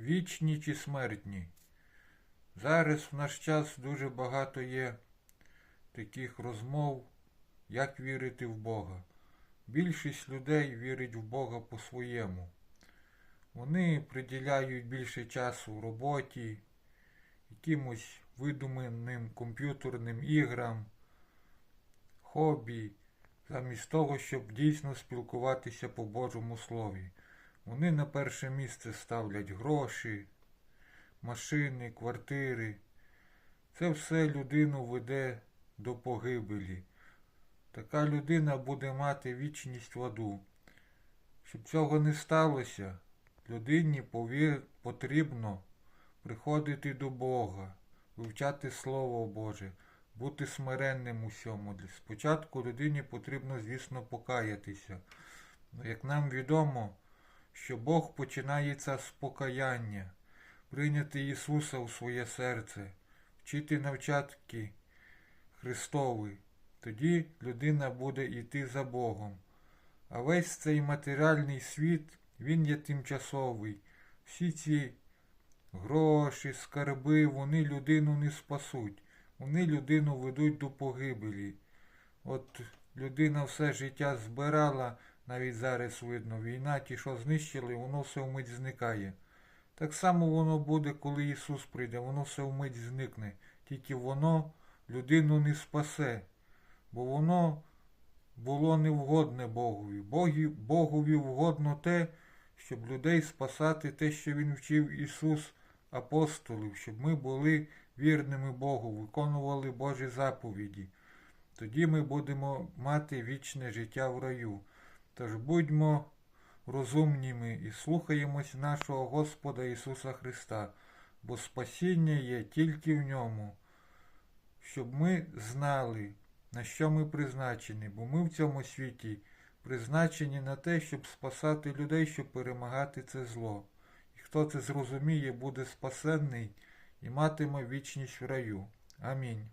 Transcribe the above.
вічні чи смертні. Зараз в наш час дуже багато є таких розмов, як вірити в Бога. Більшість людей вірить в Бога по-своєму. Вони приділяють більше часу роботі, якимось видуманим комп'ютерним іграм, хобі, замість того, щоб дійсно спілкуватися по Божому Слові. Вони на перше місце ставлять гроші, машини, квартири. Це все людину веде до погибелі. Така людина буде мати вічність в аду. Щоб цього не сталося, людині потрібно приходити до Бога, вивчати Слово Боже, бути смиренним у всьому. Спочатку людині потрібно, звісно, покаятися. Як нам відомо, що Бог починається з покаяння, прийняти Ісуса у своє серце, вчити навчатки Христові. Тоді людина буде йти за Богом. А весь цей матеріальний світ, він є тимчасовий. Всі ці гроші, скарби, вони людину не спасуть. Вони людину ведуть до погибелі. От людина все життя збирала, навіть зараз видно, війна, ті, що знищили, воно все вмить зникає. Так само воно буде, коли Ісус прийде, воно все вмить зникне. Тільки воно людину не спасе, бо воно було невгодне Богові. Богі, Богові вгодно те, щоб людей спасати, те, що Він вчив Ісус апостолів, щоб ми були вірними Богу, виконували Божі заповіді. Тоді ми будемо мати вічне життя в раю. Тож будьмо розумніми і слухаємось нашого Господа Ісуса Христа, бо спасіння є тільки в ньому, щоб ми знали, на що ми призначені, бо ми в цьому світі призначені на те, щоб спасати людей, щоб перемагати це зло. І хто це зрозуміє, буде спасенний і матиме вічність в раю. Амінь.